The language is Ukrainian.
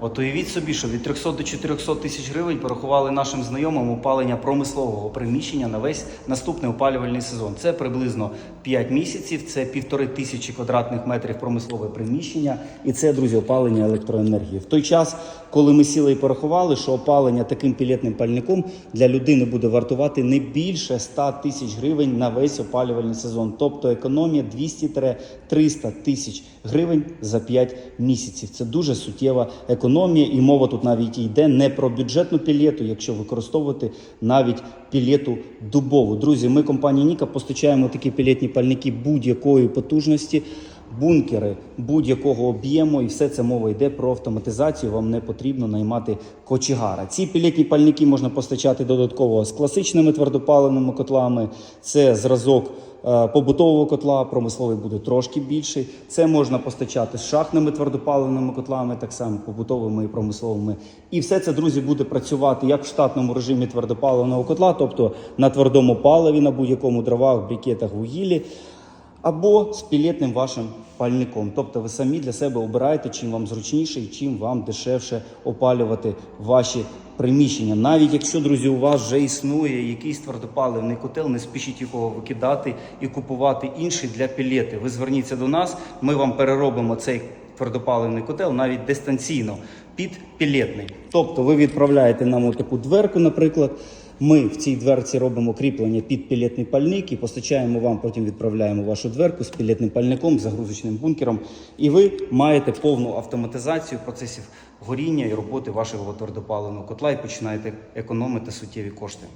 От уявіть собі, що від 300 до 400 тисяч гривень порахували нашим знайомим опалення промислового приміщення на весь наступний опалювальний сезон. Це приблизно 5 місяців, це півтори тисячі квадратних метрів промислове приміщення, і це, друзі, опалення електроенергії. В той час, коли ми сіли і порахували, що опалення таким пілетним пальником для людини буде вартувати не більше 100 тисяч гривень на весь опалювальний сезон, тобто економія 200-300 тисяч гривень за 5 місяців. Це дуже суттєва економія, і мова тут навіть йде не про бюджетну пілету, якщо використовувати навіть пілету дубову. Друзі, ми компанія Ніка постачаємо такі пілетні пальники будь-якої потужності. Бункери будь-якого об'єму, і все це мова йде про автоматизацію. Вам не потрібно наймати кочегара. Ці пілетні пальники можна постачати додатково з класичними твердопаливними котлами. Це зразок побутового котла, промисловий буде трошки більший. Це можна постачати з шахтними твердопаливними котлами, так само побутовими і промисловими. І все це, друзі, буде працювати як в штатному режимі твердопаливного котла, тобто на твердому паливі, на будь-якому дровах, брикетах, вугіллі або з пілетним вашим пальником. Тобто ви самі для себе обираєте, чим вам зручніше і чим вам дешевше опалювати ваші приміщення. Навіть якщо, друзі, у вас вже існує якийсь твердопаливний котел, не спішіть його викидати і купувати інший для пілети. Ви зверніться до нас, ми вам переробимо цей твердопаливний котел навіть дистанційно під пілетний. Тобто ви відправляєте нам таку дверку, наприклад. Ми в цій дверці робимо кріплення під пілетний пальник і постачаємо вам, потім відправляємо вашу дверку з пілетним пальником, загрузочним бункером. І ви маєте повну автоматизацію процесів горіння і роботи вашого твердопаленого котла і починаєте економити суттєві кошти.